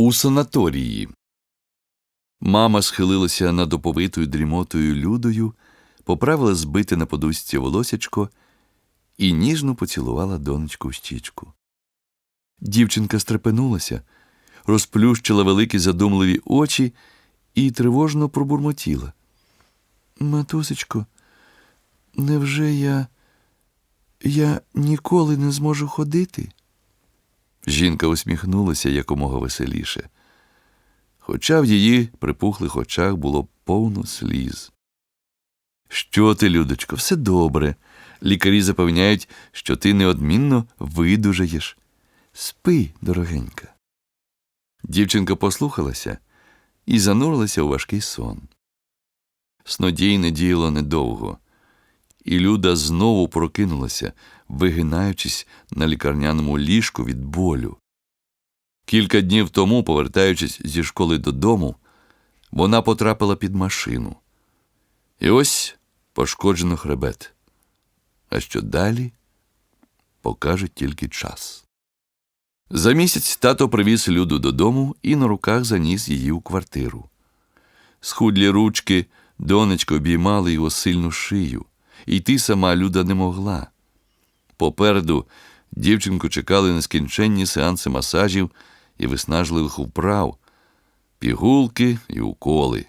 У санаторії. Мама схилилася над оповитою дрімотою людою, поправила збите на подушці волосячко і ніжно поцілувала донечку в щічку. Дівчинка стрепенулася, розплющила великі задумливі очі і тривожно пробурмотіла. Матусечко, невже я. я ніколи не зможу ходити? Жінка усміхнулася якомога веселіше, хоча в її припухлих очах було повно сліз. Що ти, Людочко, все добре. Лікарі запевняють, що ти неодмінно видужаєш. Спи, дорогенька. Дівчинка послухалася і занурилася у важкий сон. Снодійне діяло недовго, і Люда знову прокинулася, вигинаючись на лікарняному ліжку від болю. Кілька днів тому, повертаючись зі школи додому, вона потрапила під машину. І ось пошкоджено хребет. А що далі покаже тільки час. За місяць тато привіз Люду додому і на руках заніс її у квартиру. Схудлі ручки донечко обіймали його сильну шию, йти сама Люда не могла. Попереду дівчинку чекали нескінченні сеанси масажів і виснажливих вправ, пігулки і уколи.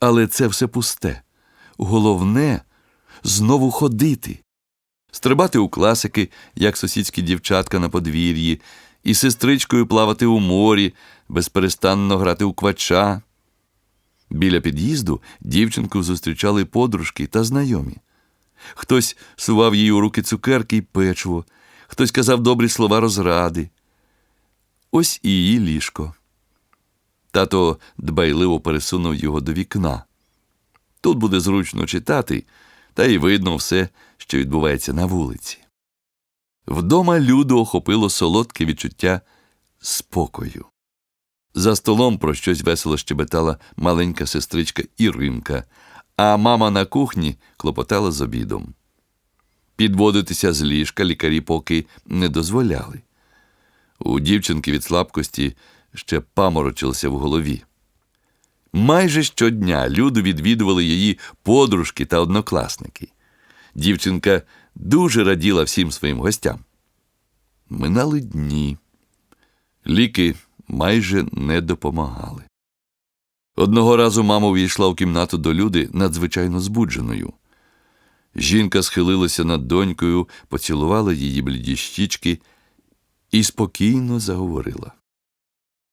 Але це все пусте. Головне знову ходити, стрибати у класики, як сусідські дівчатка на подвір'ї, і сестричкою плавати у морі, безперестанно грати у квача. Біля під'їзду дівчинку зустрічали подружки та знайомі. Хтось сував їй у руки цукерки й печиво, хтось казав добрі слова розради. Ось і її ліжко. Тато дбайливо пересунув його до вікна. Тут буде зручно читати, та й видно все, що відбувається на вулиці. Вдома Люду охопило солодке відчуття спокою. За столом про щось весело щебетала маленька сестричка Іринка, а мама на кухні клопотала з обідом. Підводитися з ліжка лікарі поки не дозволяли. У дівчинки від слабкості ще паморочилося в голові. Майже щодня люди відвідували її подружки та однокласники. Дівчинка дуже раділа всім своїм гостям. Минали дні. Ліки майже не допомагали. Одного разу мама увійшла в кімнату до люди надзвичайно збудженою. Жінка схилилася над донькою, поцілувала її бліді щічки і спокійно заговорила.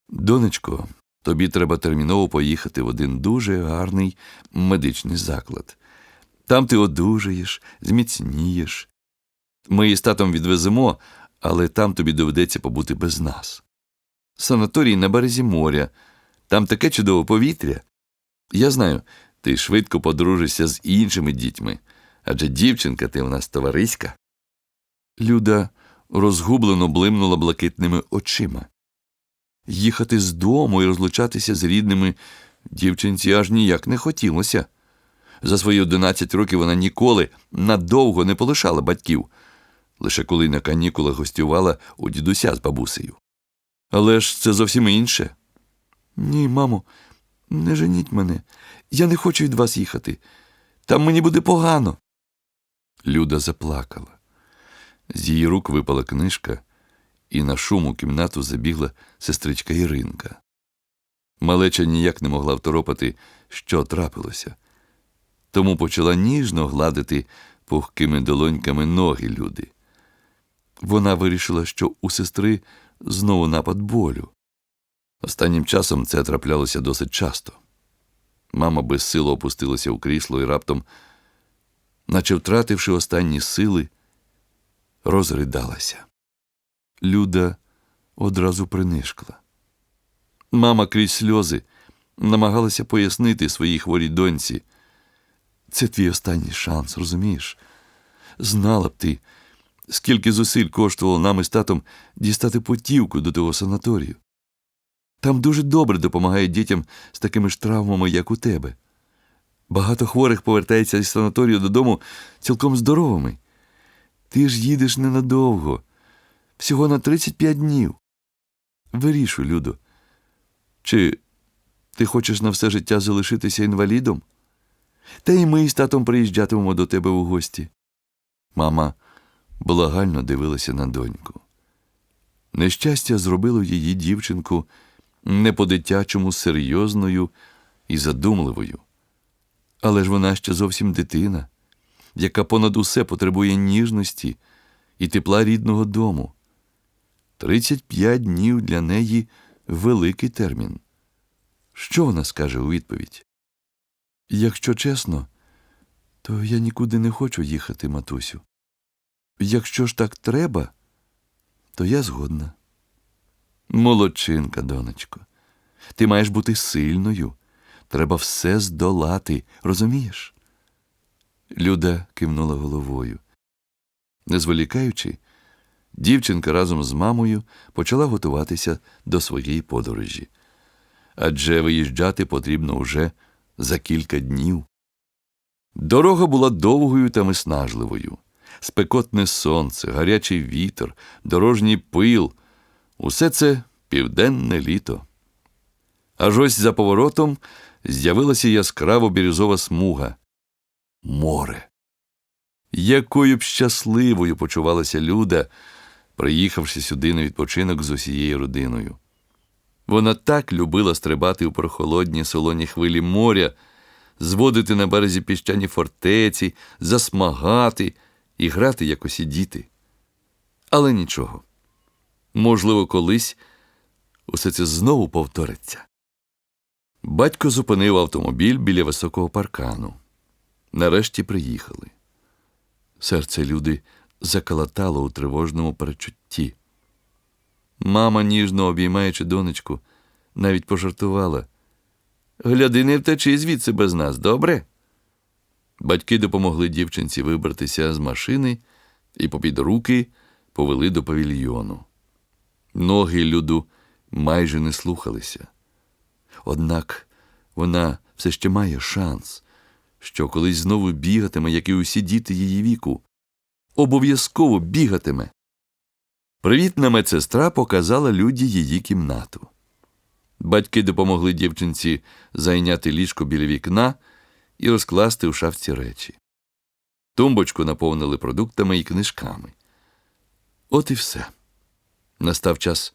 Донечко, тобі треба терміново поїхати в один дуже гарний медичний заклад. Там ти одужаєш, зміцнієш. Ми із татом відвеземо, але там тобі доведеться побути без нас. Санаторій на березі моря, там таке чудове повітря. Я знаю, ти швидко подружишся з іншими дітьми, адже дівчинка ти у нас товариська. Люда розгублено блимнула блакитними очима. Їхати з дому і розлучатися з рідними дівчинці аж ніяк не хотілося. За свої одинадцять років вона ніколи надовго не полишала батьків, лише коли на канікулах гостювала у дідуся з бабусею. Але ж це зовсім інше. Ні, мамо, не женіть мене. Я не хочу від вас їхати. Там мені буде погано. Люда заплакала. З її рук випала книжка, і на шум у кімнату забігла сестричка Іринка. Малеча ніяк не могла второпати, що трапилося, тому почала ніжно гладити пухкими долоньками ноги люди. Вона вирішила, що у сестри знову напад болю. Останнім часом це траплялося досить часто. Мама безсило опустилася у крісло і раптом, наче втративши останні сили, розридалася. Люда одразу принишкла. Мама крізь сльози намагалася пояснити своїй хворій доньці. Це твій останній шанс, розумієш? Знала б ти, скільки зусиль коштувало нам із татом дістати путівку до того санаторію. Там дуже добре допомагають дітям з такими ж травмами, як у тебе. Багато хворих повертається із санаторію додому цілком здоровими. Ти ж їдеш ненадовго, всього на 35 днів. Вирішуй, Людо, Чи ти хочеш на все життя залишитися інвалідом? Та й ми з татом приїжджатимемо до тебе у гості. Мама благально дивилася на доньку. Нещастя зробило її дівчинку не по-дитячому серйозною і задумливою. Але ж вона ще зовсім дитина, яка понад усе потребує ніжності і тепла рідного дому. 35 днів для неї великий термін. Що вона скаже у відповідь? Якщо чесно, то я нікуди не хочу їхати, матусю. Якщо ж так треба, то я згодна. Молодчинка, донечко, ти маєш бути сильною. Треба все здолати, розумієш? Люда кивнула головою. Не зволікаючи, дівчинка разом з мамою почала готуватися до своєї подорожі. Адже виїжджати потрібно вже за кілька днів. Дорога була довгою та виснажливою. Спекотне сонце, гарячий вітер, дорожній пил усе це південне літо. Аж ось за поворотом з'явилася яскраво бірюзова смуга море. Якою б щасливою почувалася Люда, приїхавши сюди на відпочинок з усією родиною. Вона так любила стрибати у прохолодні солоні хвилі моря, зводити на березі піщані фортеці, засмагати і грати як усі діти. Але нічого. Можливо, колись усе це знову повториться. Батько зупинив автомобіль біля високого паркану. Нарешті приїхали. Серце люди заколотало у тривожному перечутті. Мама, ніжно обіймаючи донечку, навіть пожартувала. Гляди, не втечи звідси без нас, добре? Батьки допомогли дівчинці вибратися з машини і попід руки повели до павільйону. Ноги люду майже не слухалися. Однак вона все ще має шанс, що колись знову бігатиме, як і усі діти її віку. Обов'язково бігатиме. Привітна медсестра показала люді її кімнату. Батьки допомогли дівчинці зайняти ліжко біля вікна і розкласти у шафці речі. Тумбочку наповнили продуктами і книжками. От і все. Настав час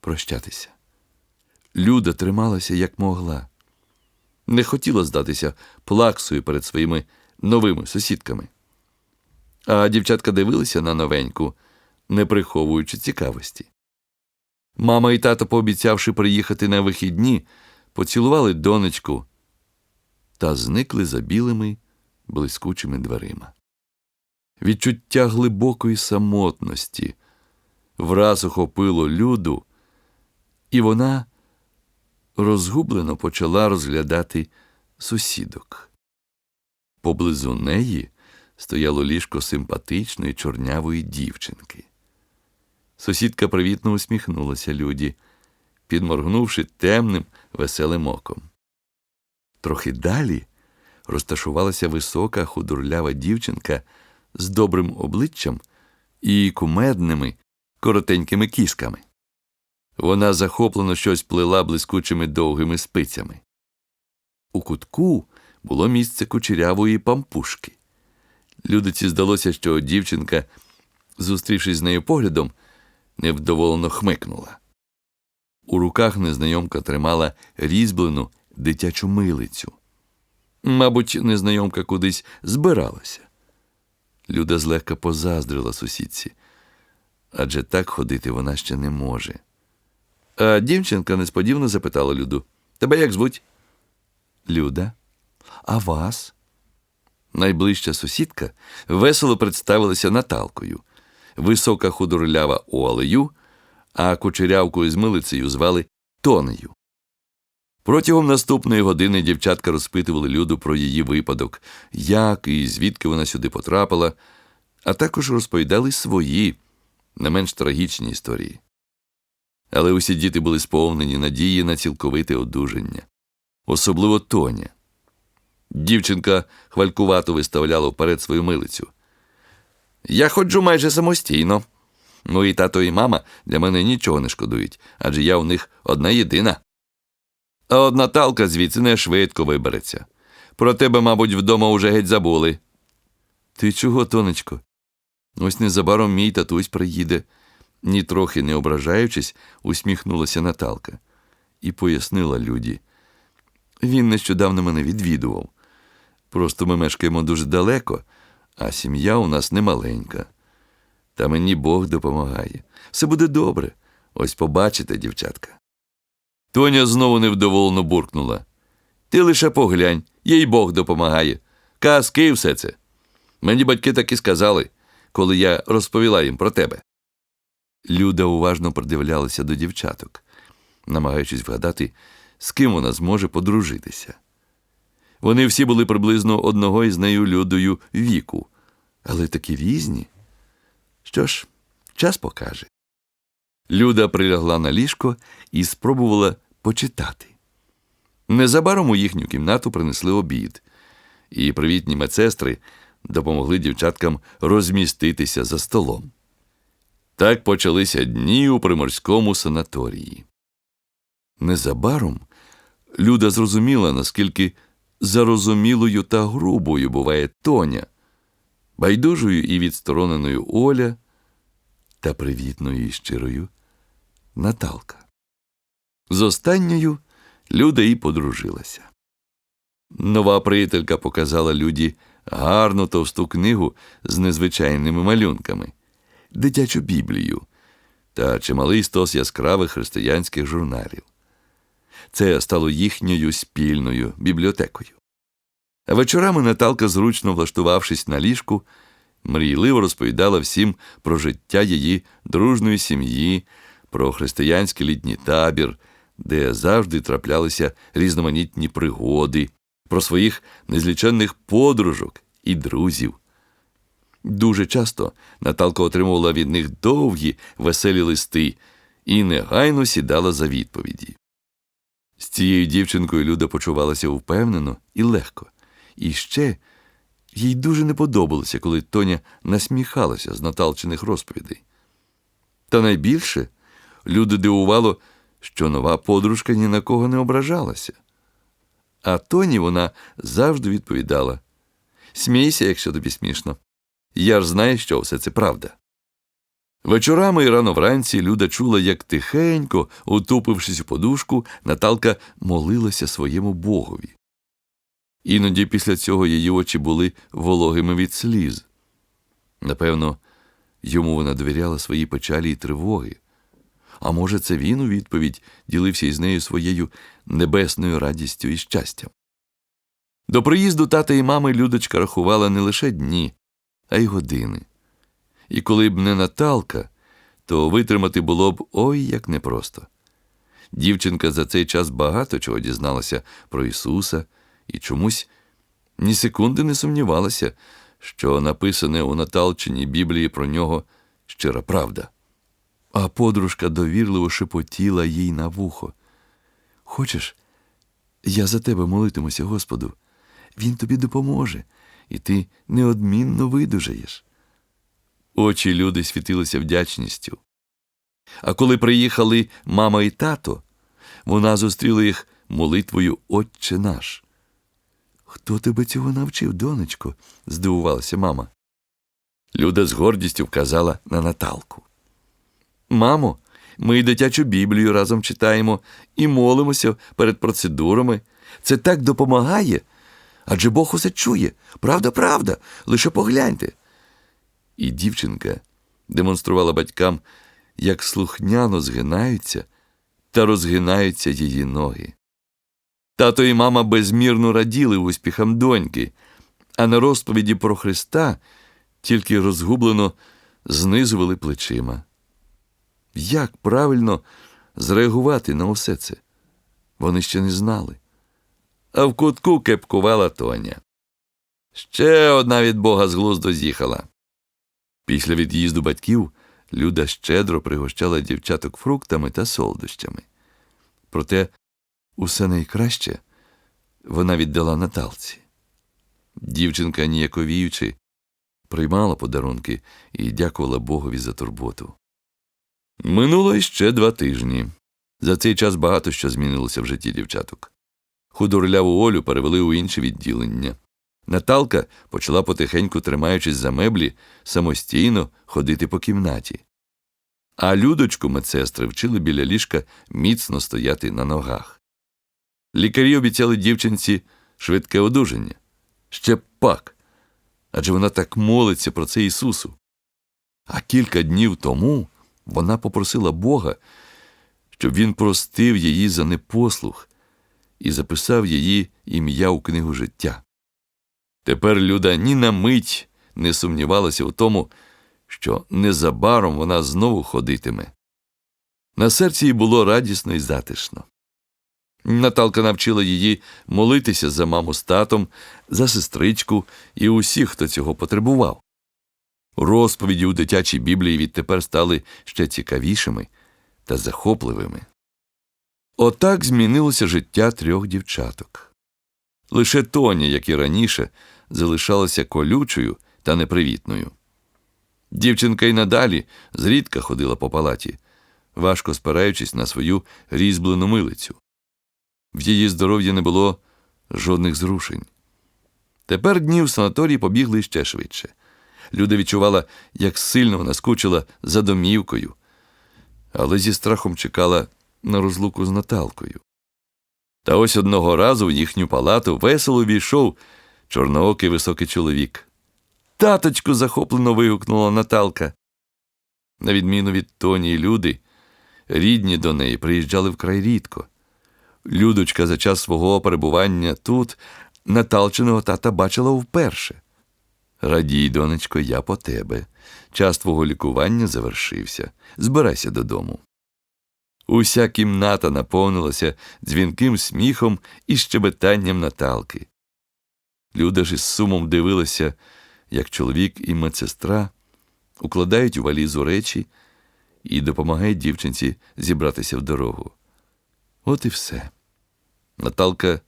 прощатися. Люда трималася як могла. Не хотіла здатися плаксою перед своїми новими сусідками. А дівчатка дивилися на новеньку, не приховуючи цікавості. Мама і тато, пообіцявши приїхати на вихідні, поцілували донечку та зникли за білими блискучими дверима. Відчуття глибокої самотності враз охопило люду, і вона розгублено почала розглядати сусідок. Поблизу неї стояло ліжко симпатичної чорнявої дівчинки. Сусідка привітно усміхнулася люді, підморгнувши темним, веселим оком. Трохи далі розташувалася висока худорлява дівчинка з добрим обличчям і кумедними, коротенькими кісками. Вона захоплено щось плела блискучими довгими спицями. У кутку було місце кучерявої пампушки. Людиці здалося, що дівчинка, зустрівшись з нею поглядом, невдоволено хмикнула. У руках незнайомка тримала різьблену дитячу милицю. Мабуть, незнайомка кудись збиралася. Люда злегка позаздрила сусідці, адже так ходити вона ще не може. А дівчинка несподівано запитала Люду Тебе як звуть? Люда. А вас? Найближча сусідка весело представилася Наталкою, висока худорлява Олею, а кучерявкою з милицею звали Тонею. Протягом наступної години дівчатка розпитували Люду про її випадок, як і звідки вона сюди потрапила, а також розповідали свої, не менш трагічні історії. Але усі діти були сповнені надії на цілковите одужання, особливо Тоня. Дівчинка хвалькувато виставляла вперед свою милицю. Я ходжу майже самостійно. Мої тато і мама для мене нічого не шкодують, адже я у них одна єдина. А от Наталка звідси не швидко вибереться. Про тебе, мабуть, вдома уже геть забули. Ти чого, тонечко? Ось незабаром мій татусь приїде, нітрохи не ображаючись, усміхнулася Наталка і пояснила люді. Він нещодавно мене відвідував. Просто ми мешкаємо дуже далеко, а сім'я у нас немаленька. Та мені Бог допомагає. Все буде добре. Ось побачите, дівчатка. Тоня знову невдоволено буркнула. Ти лише поглянь, їй Бог допомагає. Казки все це. Мені батьки так і сказали, коли я розповіла їм про тебе. Люда уважно придивлялася до дівчаток, намагаючись вгадати, з ким вона зможе подружитися. Вони всі були приблизно одного із нею Людою віку, але такі різні. Що ж, час покаже. Люда прилягла на ліжко і спробувала почитати. Незабаром у їхню кімнату принесли обід, і привітні медсестри допомогли дівчаткам розміститися за столом. Так почалися дні у приморському санаторії. Незабаром Люда зрозуміла, наскільки зарозумілою та грубою буває Тоня, байдужою і відстороненою Оля та привітною і щирою Наталка. З останньою Люда і подружилася. Нова приятелька показала Люді гарну товсту книгу з незвичайними малюнками, дитячу біблію та чималий стос яскравих християнських журналів. Це стало їхньою спільною бібліотекою. Вечорами Наталка, зручно влаштувавшись на ліжку, мрійливо розповідала всім про життя її дружної сім'ї, про християнський літній табір, де завжди траплялися різноманітні пригоди, про своїх незліченних подружок і друзів. Дуже часто Наталка отримувала від них довгі, веселі листи і негайно сідала за відповіді. З цією дівчинкою Люда почувалася впевнено і легко. І ще їй дуже не подобалося, коли Тоня насміхалася з Наталчиних розповідей. Та найбільше Люду дивувало, що нова подружка ні на кого не ображалася. А Тоні вона завжди відповідала Смійся, якщо тобі смішно. Я ж знаю, що все це правда. Вечорами і рано вранці Люда чула, як тихенько, утупившись у подушку, Наталка молилася своєму богові. Іноді після цього її очі були вологими від сліз. Напевно, йому вона довіряла свої печалі й тривоги. А може, це він у відповідь ділився із нею своєю небесною радістю і щастям. До приїзду тата і мами Людочка рахувала не лише дні, а й години. І коли б не Наталка, то витримати було б ой як непросто. Дівчинка за цей час багато чого дізналася про Ісуса і чомусь ні секунди не сумнівалася, що написане у Наталчиній Біблії про нього щира правда. А подружка довірливо шепотіла їй на вухо. Хочеш, я за тебе молитимуся, Господу. Він тобі допоможе, і ти неодмінно видужаєш. Очі люди світилися вдячністю. А коли приїхали мама і тато, вона зустріла їх молитвою Отче наш. Хто тебе цього навчив, донечко? здивувалася мама. Люда з гордістю вказала на Наталку. Мамо, ми й дитячу Біблію разом читаємо і молимося перед процедурами. Це так допомагає. Адже Бог усе чує. Правда, правда, лише погляньте. І дівчинка демонструвала батькам, як слухняно згинаються та розгинаються її ноги. Тато і мама безмірно раділи успіхам доньки, а на розповіді про Христа тільки розгублено знизували плечима. Як правильно зреагувати на усе це? Вони ще не знали. А в кутку кепкувала Тоня. Ще одна від Бога з глузду з'їхала. Після від'їзду батьків Люда щедро пригощала дівчаток фруктами та солодощами. Проте усе найкраще вона віддала Наталці. Дівчинка, ніяковіючи, приймала подарунки і дякувала Богові за турботу. Минуло іще два тижні. За цей час багато що змінилося в житті дівчаток. Худорляву Олю перевели у інше відділення. Наталка почала потихеньку, тримаючись за меблі, самостійно ходити по кімнаті. А людочку медсестри вчили біля ліжка міцно стояти на ногах. Лікарі обіцяли дівчинці швидке одужання. Ще пак. Адже вона так молиться про це Ісусу. А кілька днів тому вона попросила Бога, щоб він простив її за непослух і записав її ім'я у книгу життя. Тепер Люда ні на мить не сумнівалася в тому, що незабаром вона знову ходитиме. На серці їй було радісно і затишно. Наталка навчила її молитися за маму з татом, за сестричку і усіх, хто цього потребував. Розповіді у дитячій біблії відтепер стали ще цікавішими та захопливими. Отак змінилося життя трьох дівчаток. Лише Тоня, як і раніше, залишалася колючою та непривітною. Дівчинка й надалі зрідка ходила по палаті, важко спираючись на свою різьблену милицю. В її здоров'ї не було жодних зрушень. Тепер дні в санаторії побігли ще швидше. Люда відчувала, як сильно вона скучила за домівкою, але зі страхом чекала на розлуку з Наталкою. Та ось одного разу в їхню палату весело війшов чорноокий високий чоловік. Таточку, захоплено вигукнула Наталка. На відміну від Тоні і люди, рідні до неї приїжджали вкрай рідко. Людочка за час свого перебування тут Наталчиного тата бачила вперше. Радій, донечко, я по тебе. Час твого лікування завершився. Збирайся додому. Уся кімната наповнилася дзвінким сміхом і щебетанням Наталки. Люда ж із сумом дивилася, як чоловік і медсестра укладають у валізу речі і допомагають дівчинці зібратися в дорогу. От і все. Наталка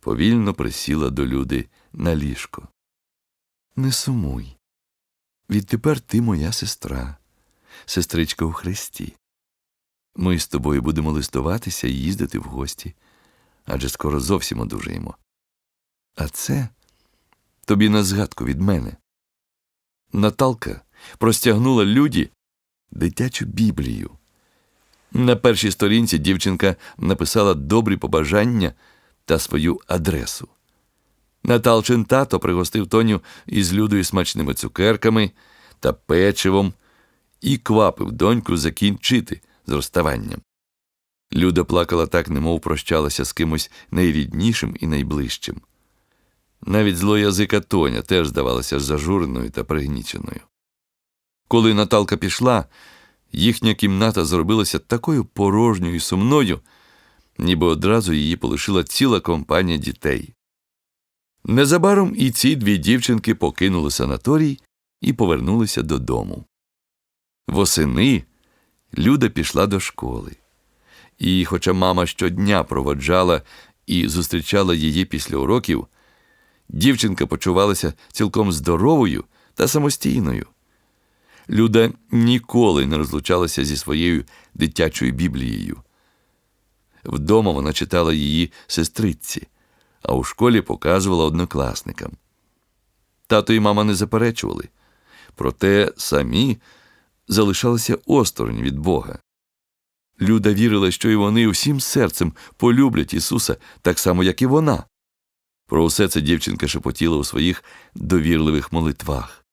повільно присіла до люди на ліжко. Не сумуй. Відтепер ти моя сестра, сестричка у Христі. Ми з тобою будемо листуватися і їздити в гості, адже скоро зовсім одужаємо. А це тобі на згадку від мене. Наталка простягнула люді дитячу біблію. На першій сторінці дівчинка написала добрі побажання та свою адресу. Наталчин тато пригостив Тоню із людою смачними цукерками та печивом і квапив доньку закінчити з розставанням. Люда плакала так, немов прощалася з кимось найріднішим і найближчим. Навіть злоязика Тоня теж здавалася зажуреною та пригніченою. Коли Наталка пішла, їхня кімната зробилася такою порожньою і сумною, ніби одразу її полишила ціла компанія дітей. Незабаром і ці дві дівчинки покинули санаторій і повернулися додому. Восени Люда пішла до школи. І, хоча мама щодня проводжала і зустрічала її після уроків, дівчинка почувалася цілком здоровою та самостійною. Люда ніколи не розлучалася зі своєю дитячою біблією. Вдома вона читала її сестриці, а у школі показувала однокласникам. Тато і мама не заперечували, проте самі залишалися осторонь від Бога. Люда вірила, що і вони усім серцем полюблять Ісуса так само, як і вона. Про усе це дівчинка шепотіла у своїх довірливих молитвах.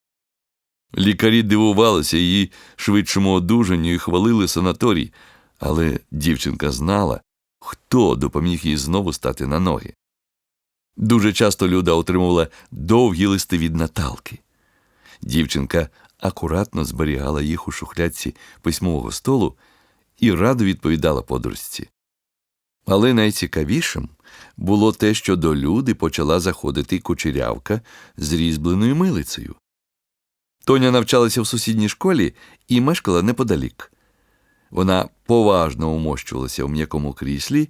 Лікарі дивувалися її швидшому одужанню і хвалили санаторій, але дівчинка знала, хто допоміг їй знову стати на ноги. Дуже часто Люда отримувала довгі листи від Наталки. Дівчинка акуратно зберігала їх у шухлядці письмового столу і радо відповідала подружці. Але найцікавішим було те, що до люди почала заходити кучерявка з різьбленою милицею. Тоня навчалася в сусідній школі і мешкала неподалік. Вона поважно умощувалася в м'якому кріслі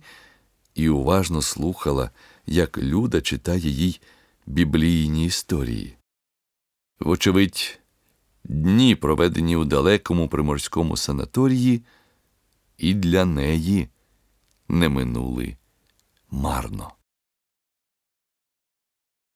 і уважно слухала, як Люда читає їй біблійні історії. Вочевидь, дні, проведені у далекому приморському санаторії, і для неї не минули марно.